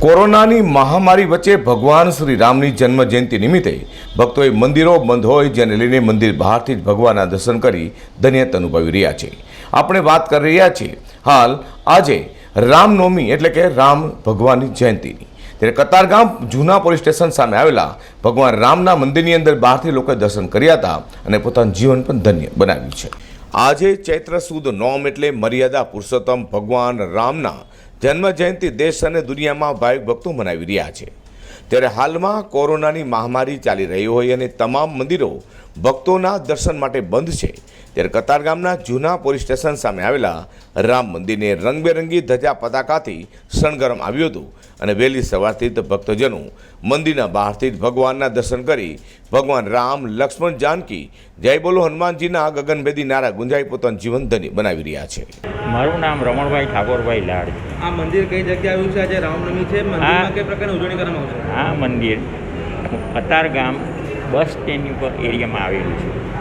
કોરોનાની મહામારી વચ્ચે ભગવાન શ્રી રામની જન્મ જયંતિ નિમિત્તે ભક્તોએ મંદિરો બંધ હોય જેને લઈને મંદિર બહારથી જ ભગવાનના દર્શન કરી ધન્યતા અનુભવી રહ્યા છે. આપણે વાત કરી રહ્યા છીએ. હાલ આજે રામનવમી એટલે કે રામ ભગવાનની જયંતિની ત્યારે કતારગામ જૂના પોલીસ સ્ટેશન સામે આવેલા ભગવાન રામના મંદિરની અંદર બહારથી લોકોએ દર્શન કર્યા હતા અને પોતાનું જીવન પણ ધન્ય બનાવ્યું છે. આજે ચૈત્ર સુદ નોમ એટલે મર્યાદા પુરુષોત્તમ ભગવાન રામના જન્મ જયંતિ દેશ અને દુનિયામાં ભાવિક ભક્તો મનાવી રહ્યા છે. ત્યારે હાલમાં કોરોનાની મહામારી ચાલી રહી હોય અને તમામ મંદિરો ભક્તોના દર્શન માટે બંધ છે, ત્યારે કતારગામના જૂના પોલીસ સ્ટેશન સામે આવેલા રામ મંદિરને રંગબેરંગી ધજા પતાકાથી શણગારવામાં આવ્યું હતું અને વહેલી સવારથી જ ભક્તજનો મંદિરના બહારથી જ ભગવાનના દર્શન કરી ભગવાન રામ લક્ષ્મણ જાનકી જય બોલો હનુમાનજીના ગગનભેદી નારા ગુંજાઈ પોતાનું જીવન ધન્ય બનાવી રહ્યા છે. મારું નામ રમણભાઈ ઠાકોરભાઈ લાડ છે. આ મંદિર કઈ જગ્યાએ આવ્યું છે? આજે રામનવમી છે. મંદિરમાં આ- કઈ પ્રકારની ઉજવણી કરવામાં આવશે? આ મંદિર કતારગામ બસ સ્ટેન્ડ ઉપર એરિયામાં આવેલું છે.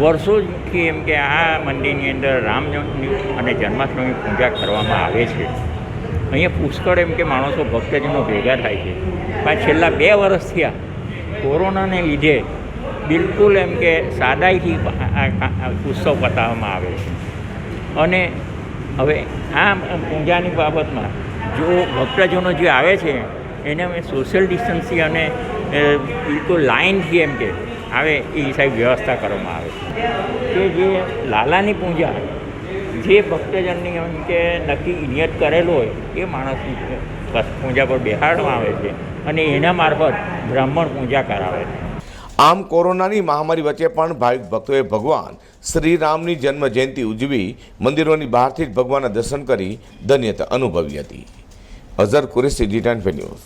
વર્ષોથી એમ કે આ મંદિરની અંદર રામજન્મની અને જન્માષ્ટમી પૂજા કરવામાં આવે છે. અહીંયા પુષ્કળ એમ કે માણસો ભક્તજનો ભેગા થાય છે. પણ છેલ્લા બે વર્ષ થયા કોરોનાને લીધે બિલકુલ એમ કે સાદાઈથી ઉત્સવ પતાવવામાં આવે છે. અને હવે આ પૂજાની બાબતમાં જો ભક્તજનો જે આવે છે, એને અમે સોશિયલ ડિસ્ટન્સિંગ અને બિલકુલ લાઇનથી એમ કે આવે એ સાહેબ વ્યવસ્થા કરવામાં આવે છે. કે જે લાલાની પૂજા જે ભક્તજનની એમ કે નક્કી નિયત કરેલો હોય એ માણસની પૂજા પર બેહાડવામાં આવે છે અને એના મારફત બ્રાહ્મણ પૂજા કરાવે છે. આમ કોરોનાની મહામારી વચ્ચે પણ ભાવિક ભક્તોએ ભગવાન શ્રી રામની જન્મ જયંતિ ઉજવી મંદિરોની બહારથી જ ભગવાનના દર્શન કરી ધન્યતા અનુભવી હતી. અઝર કુરેશી, જી ન્યૂઝ.